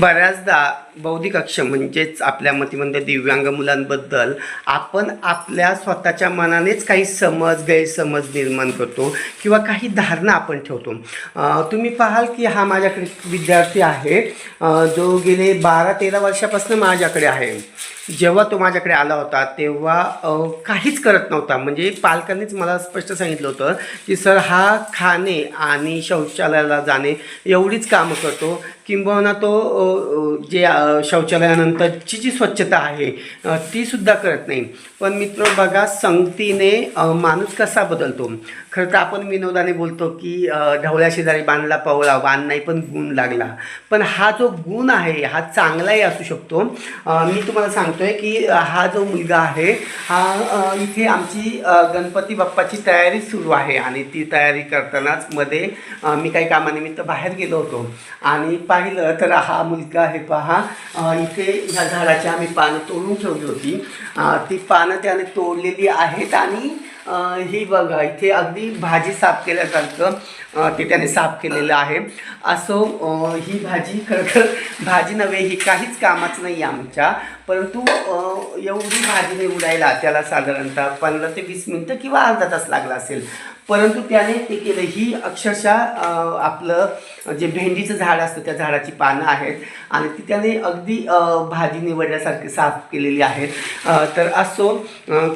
बऱ्याचदा बौद्धिक अक्षम म्हणजेच आपल्या मतीमध्ये दिव्यांग मुलांबद्दल आपण आपल्या स्वतःच्या मनानेच काही समज गैरसमज निर्माण करतो किंवा काही धारणा आपण ठेवतो. तुम्ही पाहाल की हा माझ्याकडे विद्यार्थी आहे. जो गेले बारा तेरा वर्षापासून माझ्याकडे आहे. जेव्हा तो माझ्याकडे आला होता तेव्हा काहीच करत नव्हता. म्हणजे पालकांनीच मला स्पष्ट सांगितलं होतं की सर हा खाणे आणि शौचालयाला जाणे एवढीच कामं करतो. किंबहुना तो जे शौचालयानंतरची जी स्वच्छता आहे तीसुद्धा करत नाही. पण मित्र बघा संगतीने माणूस कसा बदलतो. खरं तर आपण विनोदाने बोलतो की ढवळ्या शेजारी बांधला पवळा बांध नाही पण गुण लागला. पण हा जो गुण आहे हा चांगलाही असू शकतो. मी तुम्हाला सांगतोय की हा जो मुलगा आहे हा इथे आमची गणपती बाप्पाची तयारी सुरू आहे. आणि ती तयारी करतानाच मध्ये मी काही कामानिमित्त बाहेर गेलो होतो. आणि पाहिलं तर हा मुलगा आहे पहा इथे ह्या झाडाची आम्ही पानं तोडून ठेवली होती. ती पानं त्याने तोडलेली आहेत आणि ही बघा इथे अगदी भाजी साफ केल्यासारखं ते त्याने साफ केलेलं आहे. असो ही भाजी खरं तर भाजी नव्हे ही काहीच कामाचं नाही आमच्या. परंतु एवढी भाजी निवडायला त्याला साधारणतः पंधरा ते वीस मिनटं किंवा अर्धा तास लागला असेल. परंतु त्याने ते केलं. ही अक्षरशः आपलं जे भेंडीचं झाड असतं त्या झाडाची पानं आहेत. आणि ती त्याने अगदी भाजी निवडल्यासारखी साफ केलेली आहेत. तर असो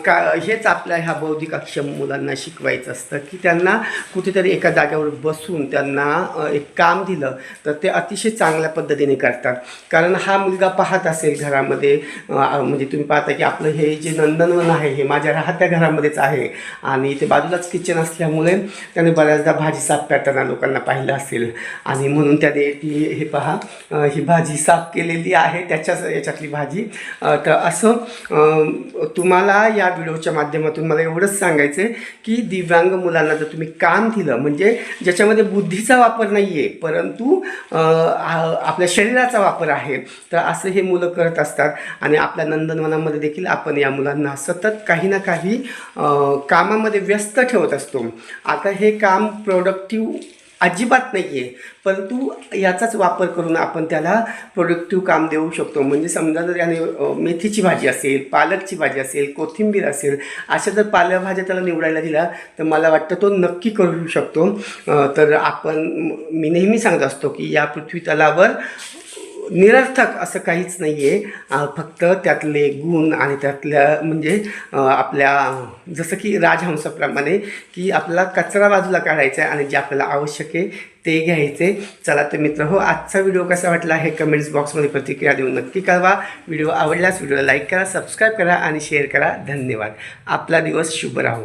का हेच आपल्या ह्या बौद्धिक अक्षम मुलांना शिकवायचं असतं की त्यांना कुठेतरी एका जागेवर बसून त्यांना एक काम दिलं तर ते अतिशय चांगल्या पद्धतीने करतात. कारण हा मुलगा पाहत असेल घरामध्ये म्हणजे तुम्ही पाहता की आपलं हे जे नंदनवन आहे हे माझ्या राहत्या घरामध्येच आहे. आणि ते बाजूलाच किचन असल्यामुळे त्याने बऱ्याचदा भाजी साफ करताना लोकांना पाहिलं असेल. आणि म्हणून त्याने ती हे पहा ही भाजी साफ केलेली आहे. त्याच्याच याच्यातली भाजी. तर असं तुम्हाला या व्हिडिओच्या माध्यमातून मला एवढंच सांगायचं आहे की दिव्यांग मुलांना जर तुम्ही काम दिलं म्हणजे ज्याच्यामध्ये बुद्धीचा वापर नाही आहे परंतु आपल्या शरीराचा वापर आहे तर असं हे मुलं करत असतात. आणि आपल्या नंदनवनामध्ये देखील आपण या मुलांना सतत काही ना काही कामामध्ये व्यस्त ठेवत असतो. आता हे काम प्रोडक्टिव्ह अजिबात नाही आहे परंतु याचाच वापर करून आपण त्याला प्रोडक्टिव्ह काम देऊ शकतो. म्हणजे समजा जर याने मेथीची भाजी असेल पालकची भाजी असेल कोथिंबीर असेल अशा जर पालेभाज्या त्याला निवडायला दिला तर मला वाटतं तो नक्की करू शकतो. तर आपण मी नेहमी सांगत असतो की या पृथ्वी तलावर निरर्थक असं काहीच नाही आहे फक्त त्यातले गुण आणि त्यातल्या म्हणजे आपल्या जसं की राजहंसाप्रमाणे की आपला कचरा बाजूला काढायचा आहे आणि जे आपल्याला आवश्यक आहे ते घ्यायचे. चला तर मित्र हो आजचा व्हिडिओ कसा वाटला हे कमेंट्स बॉक्समध्ये प्रतिक्रिया देऊन नक्की कळवा. व्हिडिओ आवडल्यास व्हिडिओला लाईक करा सबस्क्राईब करा आणि शेअर करा. धन्यवाद. आपला दिवस शुभ राहू.